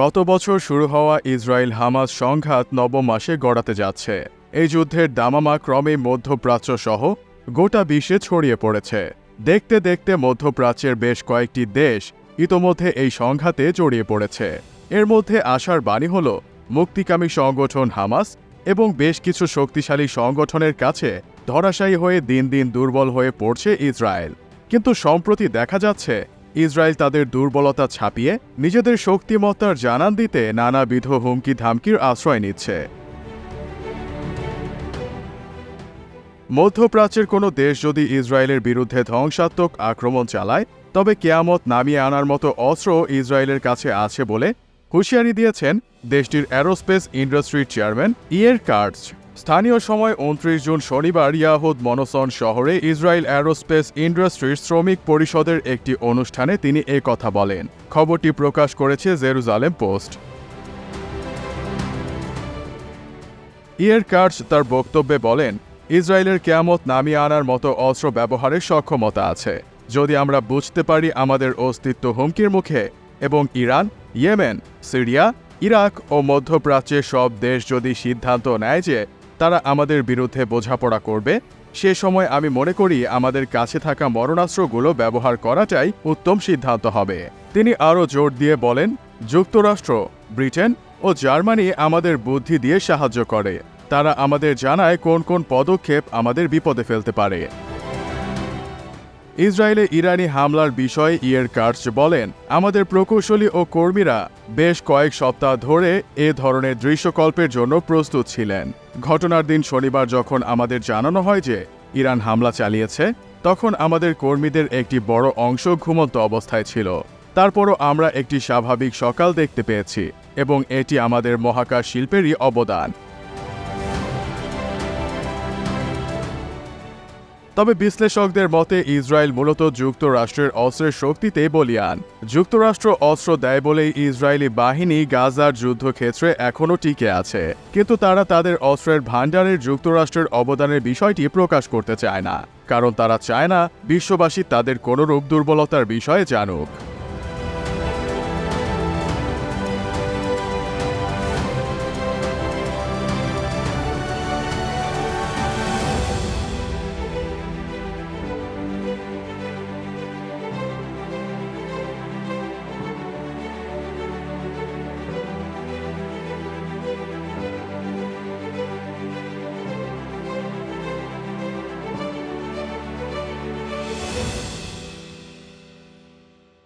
গত বছর শুরু হওয়া ইসরায়েল হামাস সংঘাত নবম মাসে গড়াতে যাচ্ছে। এই যুদ্ধের দামামা ক্রমে মধ্যপ্রাচ্য সহ গোটা বিশ্বে ছড়িয়ে পড়েছে। দেখতে দেখতে মধ্যপ্রাচ্যের বেশ কয়েকটি দেশ ইতোমধ্যে এই সংঘাতে জড়িয়ে পড়েছে। এর মধ্যে আশার বাণী হল, মুক্তিকামী সংগঠন হামাস এবং বেশ কিছু শক্তিশালী সংগঠনের কাছে ধরাশায়ী হয়ে দিন দিন দুর্বল হয়ে পড়ছে ইসরায়েল। কিন্তু সম্প্রতি দেখা যাচ্ছে ইসরায়েল তাদের দুর্বলতা ছাপিয়ে নিজেদের শক্তিমত্তার জানান দিতে নানাবিধ হুমকি ধামকির আশ্রয় নিচ্ছে। মধ্যপ্রাচ্যের কোনো দেশ যদি ইসরায়েলের বিরুদ্ধে ধ্বংসাত্মক আক্রমণ চালায়, তবে কেয়ামত নামিয়ে আনার মতো অস্ত্র ইসরায়েলের কাছে আছে বলে হুঁশিয়ারি দিয়েছেন দেশটির অ্যারোস্পেস ইন্ডাস্ট্রির চেয়ারম্যান ইয়ের কার্টস স্থানীয় সময় উনত্রিশ জুন শনিবার ইয়াহুদ মনসন শহরে ইসরায়েল অ্যারোস্পেস ইন্ডাস্ট্রির শ্রমিক পরিষদের একটি অনুষ্ঠানে তিনি এ কথা বলেন। খবরটি প্রকাশ করেছে জেরুজালেম পোস্ট। ইয়ের কার্টস তার বক্তব্যে বলেন, ইসরায়েলের কেয়ামত নামিয়ে আনার মতো অস্ত্র ব্যবহারের সক্ষমতা আছে। যদি আমরা বুঝতে পারি আমাদের অস্তিত্ব হুমকির মুখে, এবং ইরান, ইয়েমেন, সিরিয়া, ইরাক ও মধ্যপ্রাচ্যের সব দেশ যদি সিদ্ধান্ত নেয় যে তারা আমাদের বিরুদ্ধে বোঝাপড়া করবে। সে সময় আমি মনে করি আমাদের কাছে থাকা মরণাস্ত্রগুলো ব্যবহার করাটাই উত্তম সিদ্ধান্ত হবে। তিনি আরও জোর দিয়ে বলেন, যুক্তরাষ্ট্র, ব্রিটেন ও জার্মানি আমাদের বুদ্ধি দিয়ে সাহায্য করে। তারা আমাদের জানায় কোন কোন পদক্ষেপ আমাদের বিপদে ফেলতে পারে। ইসরায়েলে ইরানি হামলার বিষয়ে ইয়ের কার্চ বলেন, আমাদের প্রকৌশলী ও কর্মীরা বেশ কয়েক সপ্তাহ ধরে এ ধরনের দৃশ্যকল্পের জন্য প্রস্তুত ছিলেন। ঘটনার দিন শনিবার যখন আমাদের জানানো হয় যে ইরান হামলা চালিয়েছে, তখন আমাদের কর্মীদের একটি বড় অংশ ঘুমন্ত অবস্থায় ছিল। তারপরও আমরা একটি স্বাভাবিক সকাল দেখতে পেয়েছি এবং এটি আমাদের মহাকাশ শিল্পেরই অবদান। তবে বিশ্লেষকদের মতে, ইসরায়েল মূলত যুক্তরাষ্ট্রের অস্ত্রের শক্তিতে বলিয়ান। যুক্তরাষ্ট্র অস্ত্র দেয় বলেই ইসরায়েলি বাহিনী গাজার যুদ্ধক্ষেত্রে এখনও টিকে আছে। কিন্তু তারা তাদের অস্ত্রের ভাণ্ডারের যুক্তরাষ্ট্রের অবদানের বিষয়টি প্রকাশ করতে চায় না। কারণ তারা চায় না, বিশ্ববাসী তাদের কোনোরূপ দুর্বলতার বিষয়ে জানুক।